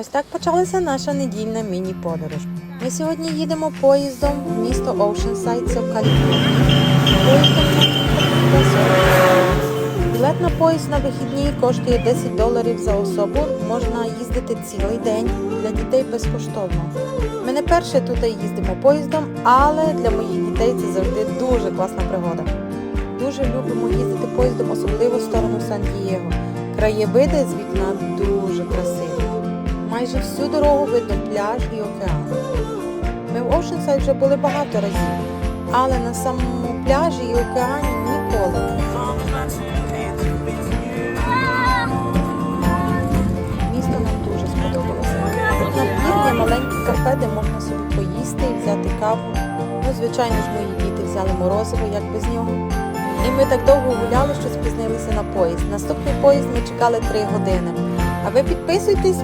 Ось так почалася наша недільна міні-подорож. Ми сьогодні їдемо поїздом в місто Оушенсайд, це в Каліфорнії. Поїздом на 40. Білет на поїзд на вихідні коштує 10 доларів за особу. Можна їздити цілий день для дітей безкоштовно. Ми не перше тут їздимо поїздом, але для моїх дітей це завжди дуже класна пригода. Дуже любимо їздити поїздом, особливо в сторону Сан-Дієго. Краєвиди з вікна дуже красиві. Майже всю дорогу видно пляж і океан. Ми в Оушенсайд вже були багато разів, але на самому пляжі і океані ніколи. Місто нам дуже сподобалося. Тут на пір є маленьке кафе, де можна собі поїсти і взяти каву. Ну, звичайно ж, мої діти взяли морозиво, як без нього. І ми так довго гуляли, що спізнилися на поїзд. Наступний поїзд ми чекали 3 години. А ви підписуйтесь,